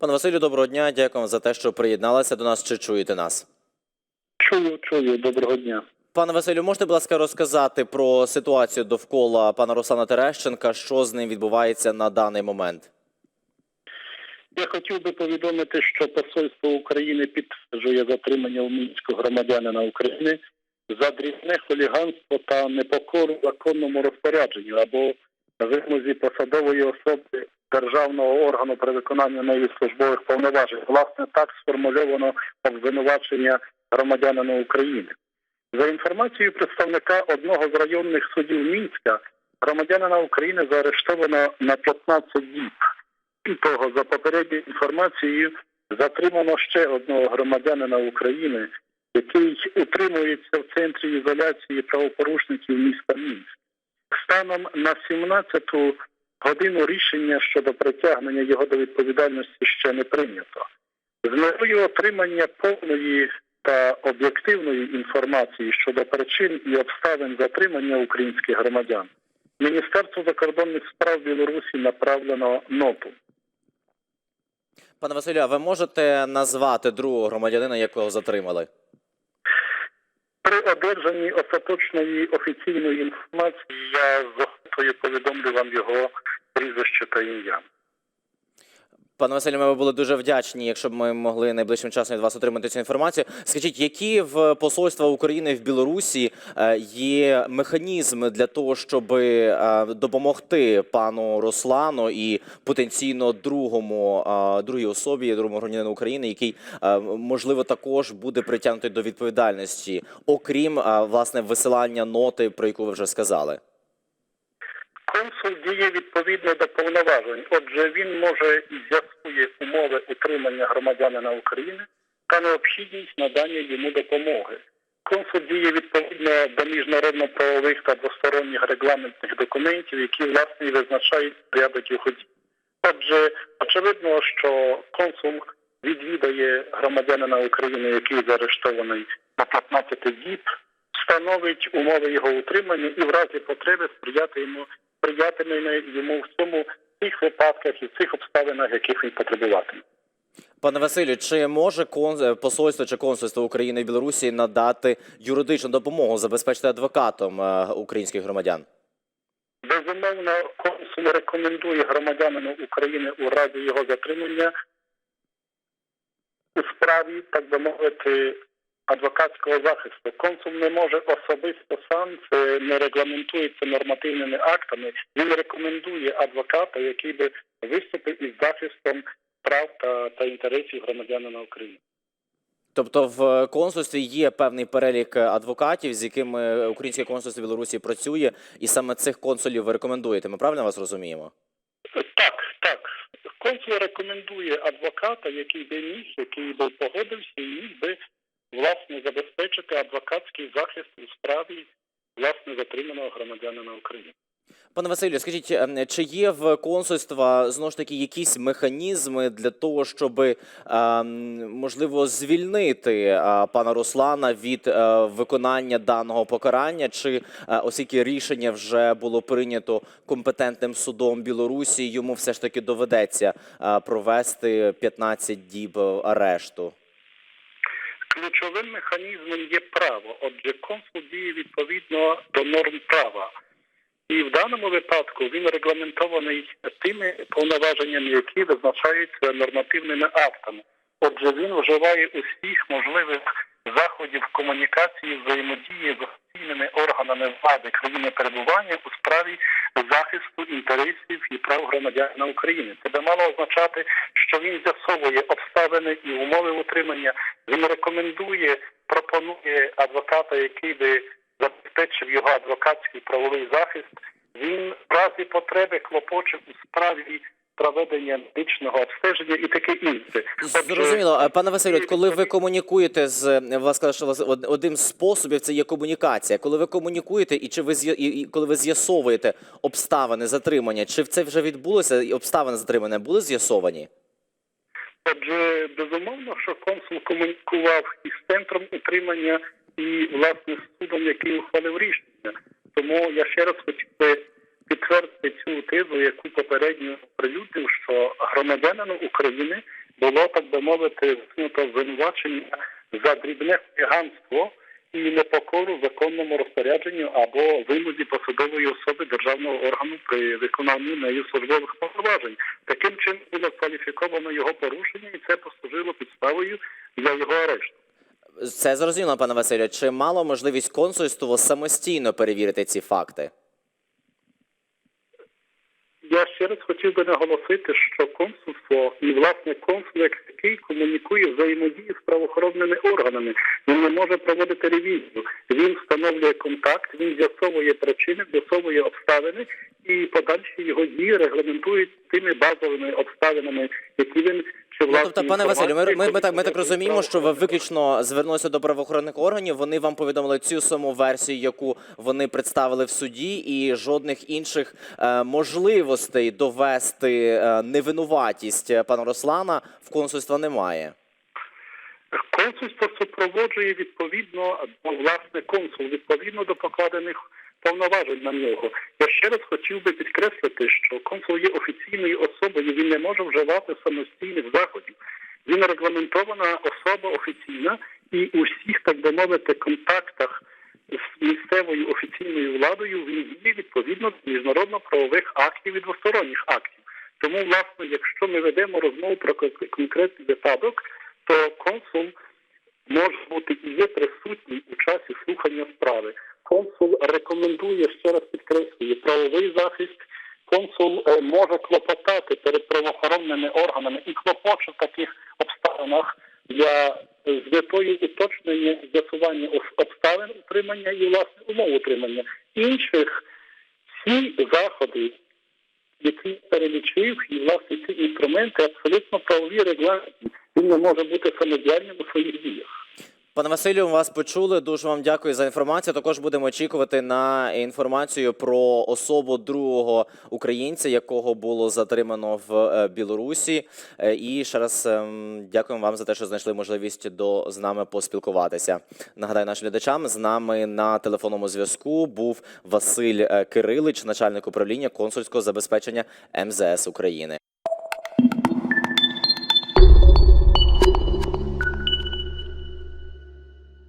Пане Василю, доброго дня. Дякую за те, що приєдналися до нас. Чи чуєте нас? Чую, чую, доброго дня. Пане Василю, можете, будь ласка, розказати про ситуацію довкола пана Руслана Терещенка, що з ним відбувається на даний момент? Я хотів би повідомити, що Посольство України підтверджує затримання у Мінську громадянина України за дрібне хуліганство та непокору законному розпорядженню або вимозі посадової особи державного органу при виконанні неї службових повноважень. Власне, так сформульовано обвинувачення громадянина України. За інформацією представника одного з районних судів Мінська, громадянина України заарештовано на 15 діб. Того, за попередньою інформацією, затримано ще одного громадянина України, який утримується в центрі ізоляції правопорушників міста Мінськ. Станом на 17-ту годину рішення щодо притягнення його до відповідальності ще не прийнято. З метою отримання повної та об'єктивної інформації щодо причин і обставин затримання українських громадян, Міністерство закордонних справ Білорусі направлено ноту. Пане Василю, а ви можете назвати другого громадянина, якого затримали? При одержанні остаточної офіційної інформації я з охотою повідомлю вам його прізвище та ім'я. Пане Василю, ми би були дуже вдячні, якщо б ми могли найближчим часом від вас отримати цю інформацію. Скажіть, які в посольства України в Білорусі е, є механізми для того, щоб е, допомогти пану Руслану і потенційно другому е, другій особі, другому громадянину України, який можливо також буде притягнутий до відповідальності, окрім власне висилання ноти, про яку ви вже сказали? Консул діє відповідно до повноважень. Отже, він може і з'ясує умови утримання громадянина України та необхідність надання йому допомоги. Консул діє відповідно до міжнародно-правових та двосторонніх регламентних документів, які власне визначають порядок його дій. Отже, очевидно, що консул відвідає громадянина України, який заарештований на 15 діб, встановить умови його утримання і в разі потреби сприяти йому сприятиме йому в цьому в тих випадках і в цих обставинах, яких він потребуватиме. Пане Василю, чи може е, посольство чи консульство України в Білорусі надати юридичну допомогу, забезпечити адвокатом е, українських громадян? Безумовно, консул рекомендує громадянину України у разі його затримання у справі, так би мовити, адвокатського захисту. Консул не може особисто сам це не регламентується нормативними актами. Він рекомендує адвоката, який би виступив із захистом прав та, та інтересів громадянина України. Тобто в консульстві є певний перелік адвокатів, з якими українське консульство Білорусі працює, і саме цих консулів ви рекомендуєте. Ми правильно вас розуміємо? Так, так. Консул рекомендує адвоката, який би міг, який би погодився і міг би власне забезпечити адвокатський захист у справі власне затриманого громадянина України. Пане Василю, скажіть, е, чи є в консульства знову ж таки якісь механізми для того, щоб е, можливо звільнити е, пана Руслана від е, виконання даного покарання? Чи е, оскільки рішення вже було прийнято компетентним судом Білорусі, йому все ж таки доведеться провести 15 діб арешту? Ключовим механізмом є право. Отже, консул діє відповідно до норм права. І в даному випадку він регламентований тими повноваженнями, які визначаються нормативними актами. Отже, він вживає усіх можливих заходів комунікації, взаємодії з офіційними органами влади країни перебування у справі захисту інтересів і прав громадянина України. Це би мало означати, що він з'ясовує обставини і умови утримання. Він рекомендує, пропонує адвоката, який би забезпечив його адвокатський правовий захист. Він в разі потреби клопоче у справі проведення медичного обстеження і таке інше. Зрозуміло, пане Василю, коли ви комунікуєте з вас сказали, що вас од- один з способів це є комунікація. Коли ви комунікуєте, і чи ви і, коли ви з'ясовуєте обставини затримання, чи це вже відбулося? І обставини затримання були з'ясовані? Отже, безумовно, що консул комунікував із центром утримання і власне з судом, який ухвалив рішення. Тому я ще раз би підтвердити цю тезу, яку попередньо прилюдив, що громадянину України було, так би мовити, звинувачення за дрібне хуліганство і непокору законному розпорядженню або вимозі посадової особи державного органу при виконанні нею службових повноважень. Таким чином було кваліфіковано його порушення, і це послужило підставою для його арешту. Це зрозуміло, пане Василю. Чи мало можливість консульство самостійно перевірити ці факти? Я ще раз хотів би наголосити, що консульство і власне консул як такий комунікує взаємодію з правоохоронними органами. Він не може проводити ревізію. Він встановлює контакт, він з'ясовує причини, з'ясовує обставини, і подальші його дії регламентують тими базовими обставинами, які він Ну, тобто, пане Василю, ми, ми, ми, так, ми так розуміємо, що ви виключно звернулися до правоохоронних органів. Вони вам повідомили цю саму версію, яку вони представили в суді, і жодних інших е, можливостей довести е, невинуватість е, пана Руслана в консульства немає. Консульство супроводжує відповідно до власне консул, відповідно до покладених повноважень на нього. Я ще раз хотів би підкреслити, що консул є офіційною особою, він не може вживати самостійних заходів. Він регламентована особа офіційна і у всіх, так би мовити, контактах з місцевою офіційною владою він діє відповідно до міжнародно-правових актів і двосторонніх актів. Тому, власне, якщо ми ведемо розмову про конкретний випадок, то консул може бути і є присутній у часі слухання справи. Консул рекомендує ще раз підкреслює правовий захист. Консул е, може клопотати перед правоохоронними органами і клопоче в таких обставинах для е, з метою уточнення з'ясування обставин утримання і власне умов утримання. Інших всі заходи, які перелічив, і власне ці інструменти абсолютно правові регламенти. Він не може бути самодіяльним у своїх діях. Пане Василю, вас почули. Дуже вам дякую за інформацію. Також будемо очікувати на інформацію про особу другого українця, якого було затримано в е, Білорусі. Е, І ще раз ем, дякуємо вам за те, що знайшли можливість до з нами поспілкуватися. Нагадаю нашим глядачам, з нами на телефонному зв'язку був Василь е, Кирилич, начальник управління консульського забезпечення МЗС України.